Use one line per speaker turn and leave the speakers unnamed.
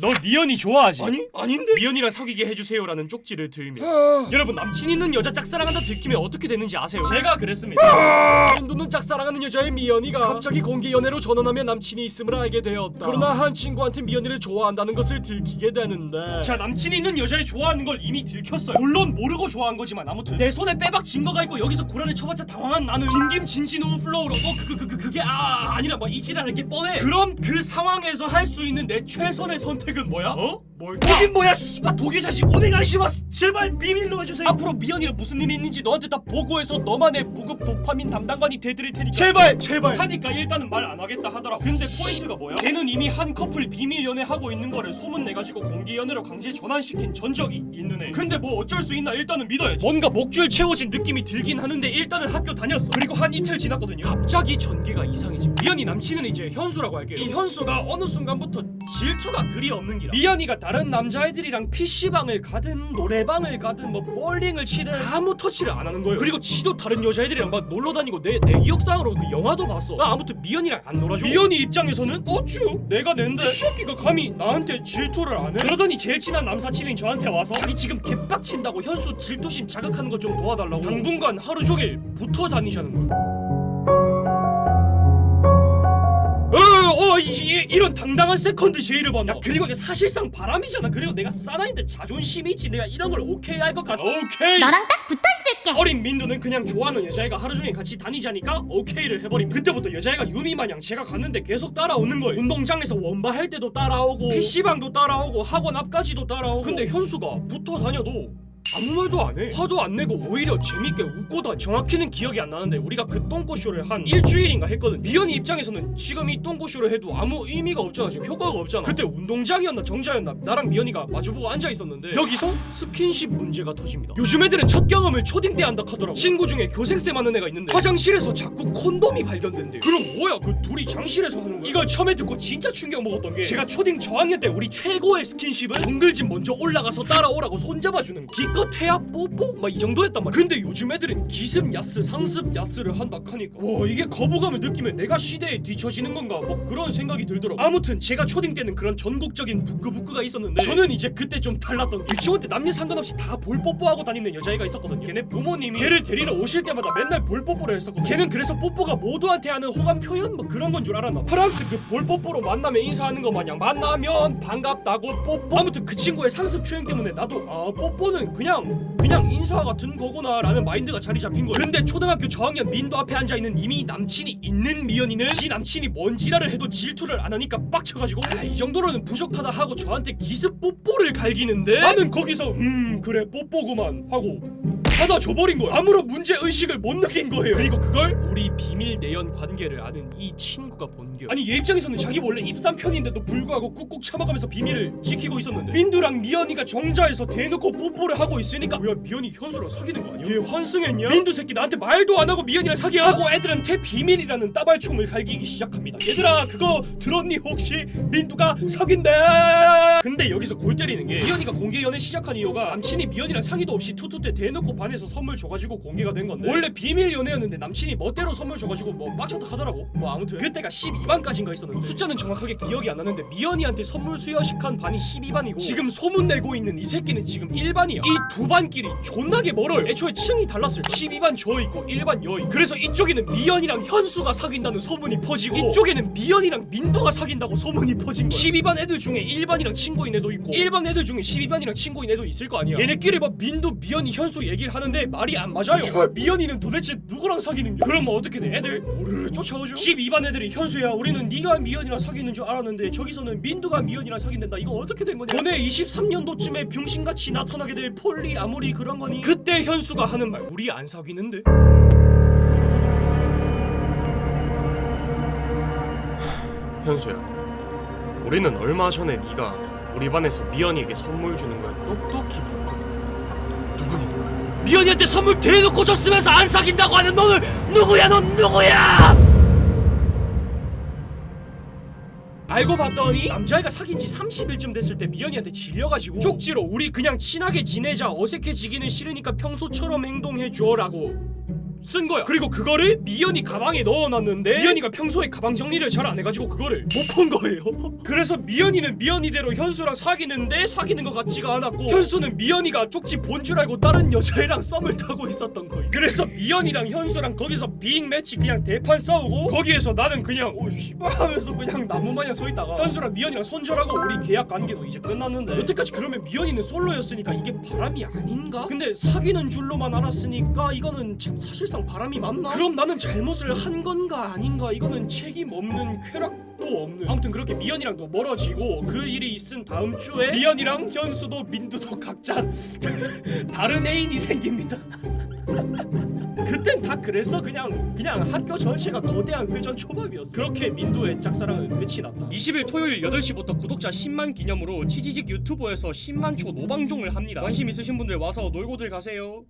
너 미연이 좋아하지?
아니 아닌데?
미연이랑 사귀게 해주세요라는 쪽지를 들면
아...
여러분 남친 있는 여자 짝사랑한다 느끼면 어떻게 되는지 아세요? 제가 그랬습니다. 인도는 짝사랑하는 여자의 미연이가 갑자기 공개 연애로 전환하며 남친이 있음을 알게 되었다. 그러나 한 친구한테 미연이를 좋아한다는 것을 들키게 되는데. 자 남친이 있는 여자를 좋아하는 걸 이미 들켰어요. 물론 모르고 좋아한 거지만 아무튼. 내 손에 빼박 증거가 있고 여기서 구라를 쳐봤자 당황한 나는 김김 진진우 플로우로 어 그 그 그 그, 게아 아니라 막 이지랄할 게 뻔해. 그럼 그 상황에서 할 수 있는 내 최선의 선택은 뭐야? 어? 뭘까?
거긴 뭐야 씨발. 독일 자식. 오네가시마스 제발 비밀로 해주세요.
앞으로 미연이랑 무슨 일이 있는지 너한테 다 보고해서 너만의 무급 도파민 담당관이 돼드릴 테니까. 제발 제발. 하니까 일단은 말 안 하겠다 하더라. 근데 포인트가 뭐야? 걔는 이미 한 커플 비밀 연애하고 있는 거를 소문 내가지고 공개 연애로 강제 전환시킨 전적이 있는 애. 근데 뭐 어쩔 수 있나 일단은 믿어야지. 뭔가 목줄 채워진 느낌이 들긴 하는데 일단은 학교 다녔어. 그리고 한 이틀 지났거든요. 갑자기 전개가 이상해지 미연이 남친은 이제 현수라고 할게요. 이 현수가 어느 순간부터 질투가 그리 없는 기라. 미연이가 다른 남자애들이랑 PC방을 가든 노래방을 가든 뭐 볼링을 치든 아무 터치를 안 하는 거예요. 그리고 지도 다른 여자애들이랑 막 놀러 다니고 내, 내 기억상으로 그 영화도 봤어. 나 아무튼 미연이랑 안 놀아줘. 미연이 입장에서는 어쭈? 내가 낸데 이 새끼가 감히 나한테 질투를 안 해? 그러더니 제일 친한 남사친인 저한테 와서 자기 지금 개빡친다고 현수 질투심 자극하는 거좀 도와달라고. 당분간 하루 종일 붙어 다니자는 거야 어, 어, 이, 이, 이 런 당당한 세컨드 제의를 받나? 야, 그리고 이게 사실상 바람이잖아. 그리고 내가 사나인데 자존심이 있지. 내가 이런 걸 오케이 할 것 같아. 오케이.
너랑 딱 붙어 있을게.
어린 민두는 그냥 좋아하는 여자애가 하루 종일 같이 다니자니까 오케이를 해버림. 그때부터 여자애가 유미 마냥 제가 갔는데 계속 따라오는 거예요. 운동장에서 원바 할 때도 따라오고 PC방도 따라오고 학원 앞까지도 따라오고. 근데 현수가 붙어 다녀도 아무 말도 안 해. 화도 안 내고 오히려 재밌게 웃고 다 정확히는 기억이 안 나는데 우리가 그 똥꼬쇼를 한 일주일인가 했거든. 미연이 입장에서는 지금 이 똥꼬쇼를 해도 아무 의미가 없잖아. 지금 효과가 없잖아. 그때 운동장이었나 정자였나 나랑 미연이가 마주보고 앉아 있었는데 여기서 스킨십 문제가 터집니다. 요즘 애들은 첫 경험을 초딩 때 한다 하더라고. 친구 중에 교생쌤 하는 애가 있는데 화장실에서 자꾸 콘돔이 발견된대. 그럼 뭐야? 그 둘이 장실에서 하는 거야? 이걸 처음에 듣고 진짜 충격 먹었던 게 제가 초딩 저학년 때 우리 최고의 스킨십은 정글짐 먼저 올라가서 따라오라고 손잡아 주는 거. 기껏 태아 뽀뽀 막 이 정도였단 말이야. 근데 요즘 애들은 기습 야스 상습 야스를 한다 하니까 와 이게 거부감을 느끼면 내가 시대에 뒤처지는 건가 뭐 그런 생각이 들더라고. 아무튼 제가 초딩 때는 그런 전국적인 부끄부끄가 있었는데 저는 이제 그때 좀 달랐던 게 유치원 때 남녀 상관없이 다 볼 뽀뽀하고 다니는 여자애가 있었거든요. 걔네 부모님이 걔를 데리러 오실 때마다 맨날 볼 뽀뽀를 했었거든. 걔는 그래서 뽀뽀가 모두한테 하는 호감 표현 뭐 그런 건 줄 알았나. 프랑스 그 볼 뽀뽀로 만나면 인사하는 거 마냥 만나면 반갑다고 뽀뽀. 아무튼 그 친구의 상습 추행 때문에 나도 아 뽀뽀는 그냥 그냥 인사 같은 거구나라는 마인드가 자리 잡힌 거예요. 근데 초등학교 저학년 민도 앞에 앉아 있는 이미 남친이 있는 미연이는 지 남친이 뭔 지랄을 해도 질투를 안 하니까 빡쳐가지고 아, 이 정도로는 부족하다 하고 저한테 기습 뽀뽀를 갈기는데 나는 거기서 음 그래 뽀뽀구만 하고 받아 줘버린 거야. 아무런 문제 의식을 못 느낀 거예요. 그리고 그걸 우리 비밀 내연 관계를 아는 이 친구가 본겨. 아니 얘 입장에서는 자기 원래 입산 편인데도 불구하고 꾹꾹 참아가면서 비밀을 지키고 있었는데 민두랑 미연이가 정자에서 대놓고 뽀뽀를 하고 있으니까 뭐야 미연이 현수랑 사귀는 거 아니야? 얘 환승했냐? 민두 새끼 나한테 말도 안 하고 미연이랑 사귀어 하고 애들한테 비밀이라는 따발총을 갈기기 시작합니다. 얘들아 그거 들었니 혹시 민두가 사귄대? 근데 여기서 골 때리는 게 미연이가 공개 연애 시작한 이유가 남친이 미연이랑 상의도 없이 투투 때 대놓고 반 에서 선물 줘가지고 공개가 된 건데. 원래 비밀 연애였는데 남친이 멋대로 선물 줘가지고 뭐 빡쳤다 하더라고. 뭐 아무튼. 그때가 12반까지인가 있었는데. 숫자는 정확하게 기억이 안 나는데 미연이한테 선물 수여식한 반이 12반이고 지금 소문 내고 있는 이 새끼는 지금 1반이야. 이 두 반끼리 존나게 멀어요. 애초에 층이 달랐어요. 12반 저 있고 1반 여 있고. 그래서 이쪽에는 미연이랑 현수가 사귄다는 소문이 퍼지고 이쪽에는 미연이랑 민도가 사귄다고 소문이 퍼진 거야. 12반 애들 중에 1반이랑 친구인 애도 있고 1반 애들 중에 12반이랑 친구인 애도 있을 거 아니야. 얘네끼리 막 민도 미연이 현수 얘기를 하 는데 말이 안 맞아요. 미연이는 도대체 누구랑 사귀는 게 그럼 뭐 어떻게 돼 애들? 우르르 쫓아오죠? 12반 애들이 현수야 우리는 네가 미연이랑 사귀는 줄 알았는데 저기서는 민두가 미연이랑 사귄댄다. 이거 어떻게 된 거냐? 전에 23년도쯤에 병신같이 나타나게 될 폴리 아무리 그런 거니? 그때 현수가 하는 말 우리 안 사귀는데? 현수야 우리는 얼마 전에 네가 우리 반에서 미연이에게 선물 주는 걸 똑똑히 봤거든? 미연이한테 선물 대놓고 줬으면서 안 사귄다고 하는 너는 누구야 넌 누구야? 알고 봤더니 남자애가 사귄 지 30일쯤 됐을 때 미연이한테 질려가지고 쪽지로 우리 그냥 친하게 지내자 어색해지기는 싫으니까 평소처럼 행동해 줘라고 쓴 거야. 그리고 그거를 미연이 가방에 넣어놨는데 미연이가 평소에 가방 정리를 잘 안 해가지고 그거를 못 본 거예요. 그래서 미연이는 미연이대로 현수랑 사귀는데 사귀는 것 같지가 않았고 현수는 미연이가 쪽지 본 줄 알고 다른 여자애랑 썸을 타고 있었던 거예요. 그래서 미연이랑 현수랑 거기서 빅 매치 그냥 대판 싸우고 거기에서 나는 그냥 오 씨발 하면서 그냥 나무 마냥 서 있다가 현수랑 미연이랑 손절하고 우리 계약 관계도 이제 끝났는데 여태까지 그러면 미연이는 솔로였으니까 이게 바람이 아닌가? 근데 사귀는 줄로만 알았으니까 이거는 참 사실상 바람이 맞나? 그럼 나는 잘못을 한 건가 아닌가? 이거는 책임 없는 쾌락도 없는 아무튼 그렇게 미연이랑도 멀어지고 그 일이 있은 다음 주에 미연이랑 현수도 민두도 각자 다른 애인이 생깁니다. 그땐 다 그랬어 그냥 그냥 학교 전체가 거대한 회전 초밥이었어 그렇게 민도의 짝사랑은 끝이 났다 20일 토요일 8시부터 구독자 10만 기념으로 치지직 유튜버에서 10만 초 노방종을 합니다 관심 있으신 분들 와서 놀고들 가세요